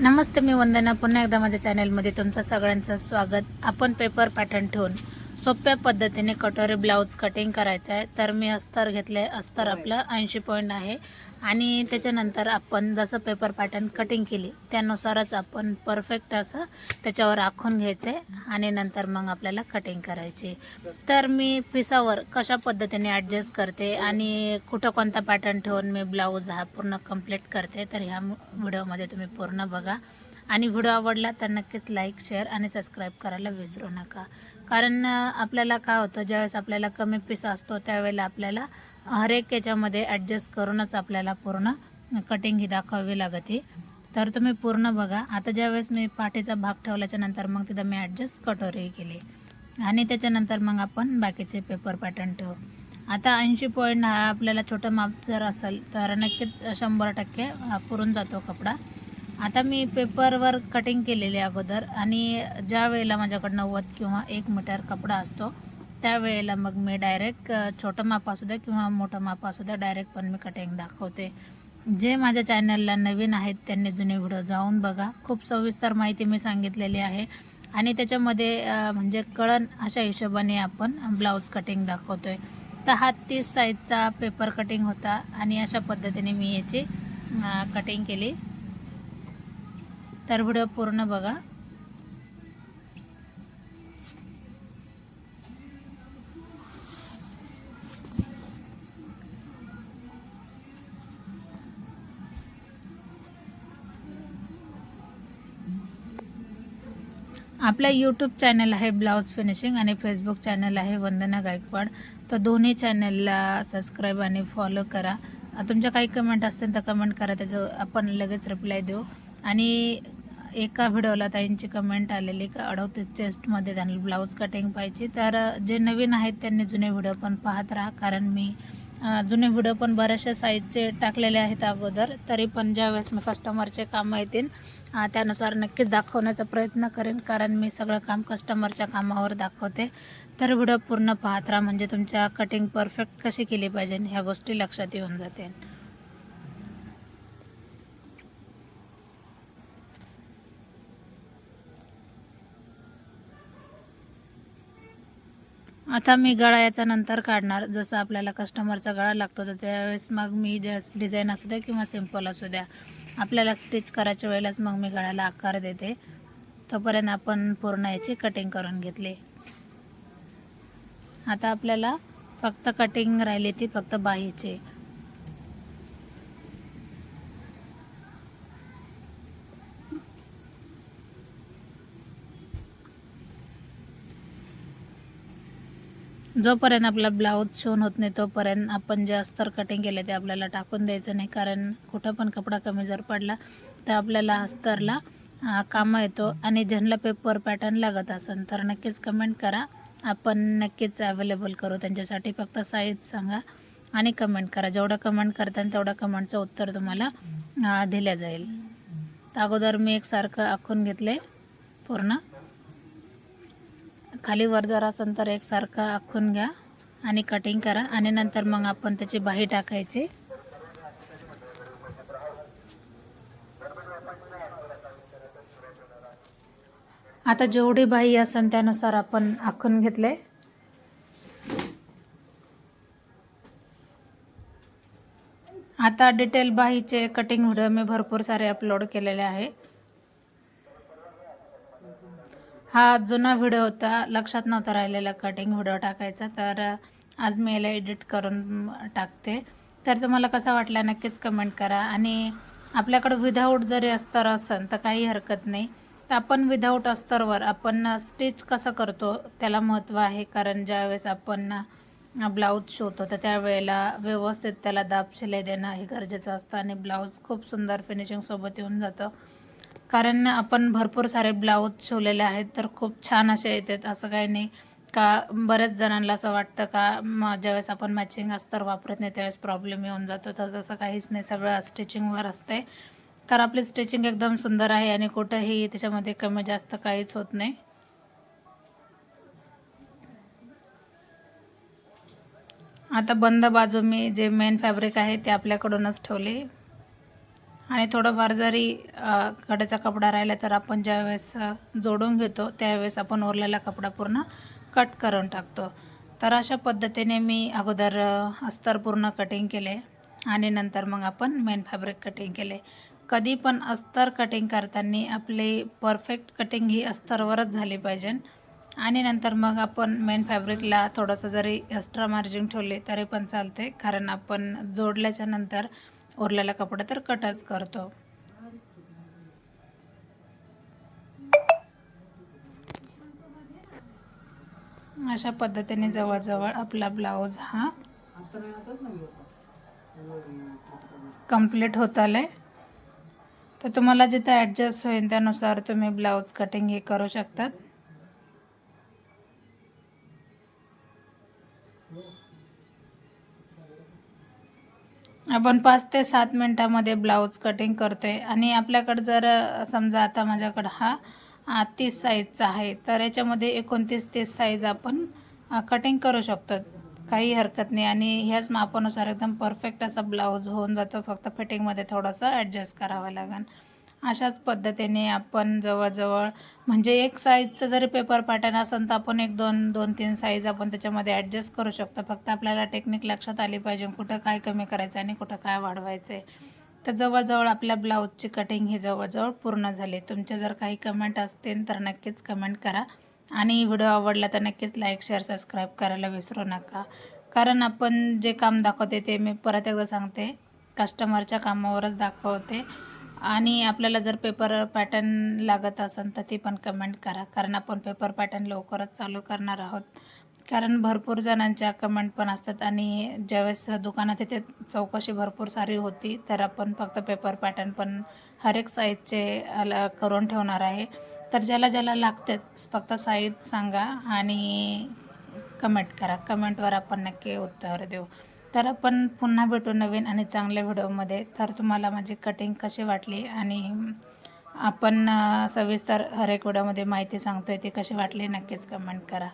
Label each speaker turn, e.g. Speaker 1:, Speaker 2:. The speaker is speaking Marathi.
Speaker 1: नमस्ते मी वंदना. पुन्हा एकदा माझ्या चॅनलमध्ये तुमचं सगळ्यांचं स्वागत. आपण पेपर पॅटर्न ठेवून सोप्या पद्धतीने कटोरी ब्लाऊज कटिंग करायचं आहे. तर मी अस्तर घेतलं आहे अस्तर आपलं ऐंशी पॉईंट आहे. आणि त्याच्यानंतर आपण जसं पेपर पॅटर्न कटिंग केली त्यानुसारच आपण परफेक्ट असं त्याच्यावर आखून घ्यायचं आहे आणि नंतर मग आपल्याला कटिंग करायची. तर मी पिसावर कशा पद्धतीने ॲडजस्ट करते आणि कुठं कोणता पॅटर्न ठेवून मी ब्लाऊज हा पूर्ण कंप्लीट करते तर ह्या व्हिडिओमध्ये तुम्ही पूर्ण बघा. आणि व्हिडिओ आवडला तर नक्कीच लाईक शेअर आणि सबस्क्राईब करायला विसरू नका. कारण आपल्याला काय होतं ज्यावेळेस आपल्याला कमी पीस असतो त्यावेळेला आपल्याला हर एक याच्यामध्ये ॲडजस्ट करूनच आपल्याला पूर्ण कटिंग ही दाखवावी लागते. तर तुम्ही पूर्ण बघा. आता ज्यावेळेस मी पाठीचा भाग ठेवल्याच्या नंतर मग तिथं मी ॲडजस्ट कटोरी केली. आणि त्याच्यानंतर मग आपण बाकीचे पेपर पॅटर्न ठेवू. आता ऐंशी पॉईंट हा आपल्याला छोटं माप जर असेल तर नक्कीच शंभर टक्के पुरून जातो कपडा. आता मी पेपरवर कटिंग केलेली आहे अगोदर आणि ज्या वेळेला माझ्याकडं नव्वद किंवा एक मीटर कपडा असतो त्यावेळेला मग मी डायरेक्ट छोटं माप असू द्या किंवा मोठं माप असू द्या डायरेक्ट पण मी कटिंग दाखवते. जे माझ्या चॅनलला नवीन आहेत त्यांनी जुने व्हिडिओ जाऊन बघा. खूप सविस्तर माहिती मी सांगितलेली आहे. आणि त्याच्यामध्ये म्हणजे कळण अशा हिशोबाने आपण ब्लाऊज कटिंग दाखवतोय. तर हा तीस साईजचा पेपर कटिंग होता आणि अशा पद्धतीने मी याची कटिंग केली. तर व्हिडिओ पूर्ण बघा. आपलं यूट्यूब चॅनल आहे ब्लाऊज फिनिशिंग आणि फेसबुक चॅनल आहे वंदना गायकवाड. तर दोन्ही चॅनलला सबस्क्राईब आणि फॉलो करा. तुमच्या काही कमेंट असतील तर कमेंट करा त्याचं आपण लगेच रिप्लाय देऊ. आणि एका व्हिडिओला ताईंची कमेंट आलेली का अडवतीस चेस्टमध्ये त्यांना ब्लाऊज कटिंग पाहिजे. तर जे नवीन आहेत त्यांनी जुने व्हिडिओ पण पाहत राहा कारण मी जुने व्हिडिओ पण बऱ्याचशा साईजचे टाकलेले आहेत अगोदर तरी पण ज्यावेळेस मी कस्टमरचे कामं येतील त्यानुसार नक्कीच दाखवण्याचा प्रयत्न करेन कारण मी सगळं काम कस्टमरच्या कामावर दाखवते. तर व्हिडिओ पूर्ण पाहत राहा म्हणजे तुमच्या कटिंग परफेक्ट कशी केली पाहिजे ह्या गोष्टी लक्षात येऊन जातील. आता मी गळा याचा नंतर काढणार. जसं आपल्याला कस्टमरचा गळा लागतो तर त्यावेळेस मग मी जे डिझाईन असू द्या किंवा सिंपल असू द्या. आपल्याला स्टिच करायच्या वेळेलाच मग मी गळ्याला आकार देते. तोपर्यंत आपण पूर्ण याची कटिंग करून घेतली. आता आपल्याला फक्त कटिंग राहिली ती फक्त बाहीची. जोपर्यंत आपला ब्लाऊज शिवून होत नाही तोपर्यंत आपण जे अस्तर कटिंग केलं ते आपल्याला टाकून द्यायचं नाही. कारण कुठं पण कपडा कमी जर पडला तर आपल्याला अस्तरला कामं येतो आणि ज्यांना पेपर पॅटर्न लागत असेल तर नक्कीच कमेंट करा. आपण नक्कीच अवेलेबल करू. त्यांच्यासाठी फक्त साईज सांगा आणि कमेंट करा. जेवढं कमेंट करता तेवढं कमेंटचं उत्तर तुम्हाला दिलं जाईल. तर अगोदर मी एकसारखं आखून घेतले पूर्ण. खाली वर जर असेल तर एकसारखं आखून घ्या आणि कटिंग करा. आणि नंतर मग आपण त्याची बाही टाकायची. आता जेवढी बाही असेल त्यानुसार आपण आखून घेतले. आता डिटेल बाहीचे कटिंग व्हिडिओ मी भरपूर सारे अपलोड केलेले आहे. हा जुना व्हिडिओ होता. लक्षात नव्हता राहिलेला कटिंग व्हिडिओ टाकायचा. तर आज मी याला एडिट करून टाकते. तर तुम्हाला कसा वाटला नक्कीच कमेंट करा. आणि आपल्याकडं विदाऊट जरी अस्तर असेल तर काही हरकत नाही. तर आपण विदाऊट अस्तरवर आपण स्टिच कसं करतो त्याला महत्त्व आहे. कारण ज्यावेळेस आपण ब्लाऊज शिवतो तर त्यावेळेला व्यवस्थित त्याला दाब शिलाई देणं हे गरजेचं असतं. आणि ब्लाऊज खूप सुंदर फिनिशिंगसोबत येऊन जातं. कारण आपण भरपूर सारे ब्लाऊज शिवलेले आहेत तर खूप छान असे येतात. असं काही नाही का बऱ्याच जणांना असं वाटतं का ज्यावेळेस आपण मॅचिंग अस्तर वापरत नाही त्यावेळेस प्रॉब्लेम येऊन जातो. तर तसं काहीच नाही सगळं स्टिचिंगवर असते तर आपली स्टिचिंग एकदम सुंदर आहे आणि कुठंही त्याच्यामध्ये कमी जास्त काहीच होत नाही. आता बंद बाजू मी जे मेन फॅब्रिक आहे ते आपल्याकडूनच ठेवले. आणि थोडंफार जरी कडेचा कपडा राहिला तर आपण ज्यावेळेस जोडून घेतो त्यावेळेस आपण उरलेला कपडा पूर्ण कट करून टाकतो. तर अशा पद्धतीने मी अगोदर अस्तर पूर्ण कटिंग केले आणि नंतर मग आपण मेन फॅब्रिक कटिंग केले. कधी पण अस्तर कटिंग करताना आपली परफेक्ट कटिंग ही अस्तरवरच झाली पाहिजे. आणि नंतर मग आपण मेन फॅब्रिकला थोडंसं जरी एक्स्ट्रा मार्जिन ठेवले तरी पण चालते. कारण आपण जोडल्याच्या नंतर उरलेला कपडा तर कटच करतो. अशा पद्धतीने जवळजवळ आपला ब्लाऊज हा कंप्लीट होत आलाय. तर तुम्हाला जिथं ॲडजस्ट होईल त्यानुसार तुम्ही ब्लाऊज कटिंग हे करू शकतात. आपण पाच ते सात मिनटामध्ये ब्लाऊज कटिंग करतो आहे आणि आपल्याकडं जर समजा आता माझ्याकडं हा तीस साईजचा आहे तर याच्यामध्ये एकोणतीस तीस साईज आपण कटिंग करू शकतो. काही हरकत नाही. आणि ह्याच मापानुसार एकदम परफेक्ट असा ब्लाऊज होऊन जातो. फक्त फिटिंगमध्ये थोडंसं ॲडजस्ट करावं लागेल. अशाच पद्धतीने आपण जवळजवळ म्हणजे एक साईजचं जरी पेपर पॅटर्न असेल तर आपण एक दोन दोन तीन साईज आपण त्याच्यामध्ये ॲडजस्ट करू शकतो. फक्त आपल्याला टेक्निक लक्षात आली पाहिजे कुठं काय कमी करायचं आणि कुठं काय वाढवायचं आहे तर जवळजवळ आपल्या ब्लाऊजची कटिंग ही जवळजवळ पूर्ण झाली. तुमचे जर काही कमेंट असतील तर नक्कीच कमेंट करा. आणि व्हिडिओ आवडला तर नक्कीच लाईक शेअर सबस्क्राईब करायला विसरू नका. कारण आपण जे काम दाखवते ते मी परत एकदा सांगते. कस्टमरच्या कामावरच दाखवते. आणि आपल्याला जर पेपर पॅटर्न लागत असेल तर ती पण कमेंट करा. कारण आपण पेपर पॅटर्न लवकरच चालू करणार आहोत. कारण भरपूर जणांच्या कमेंट पण असतात आणि ज्यावेळेस दुकानात तिथे चौकशी भरपूर सारी होती. तर आपण फक्त पेपर पॅटर्न पण हर एक साईजचे करून ठेवणार आहे. तर ज्याला ज्याला लागतात फक्त साईज सांगा आणि कमेंट करा. कमेंटवर आपण नक्की उत्तर देऊ. तर आपण पुन्हा भेटू नवीन आणि चांगल्या व्हिडिओमध्ये. तर तुम्हाला माझी कटिंग कशी वाटली आणि आपण सविस्तर हरेक व्हिडिओमध्ये माहिती सांगतोय ती कशी वाटली नक्कीच कमेंट करा.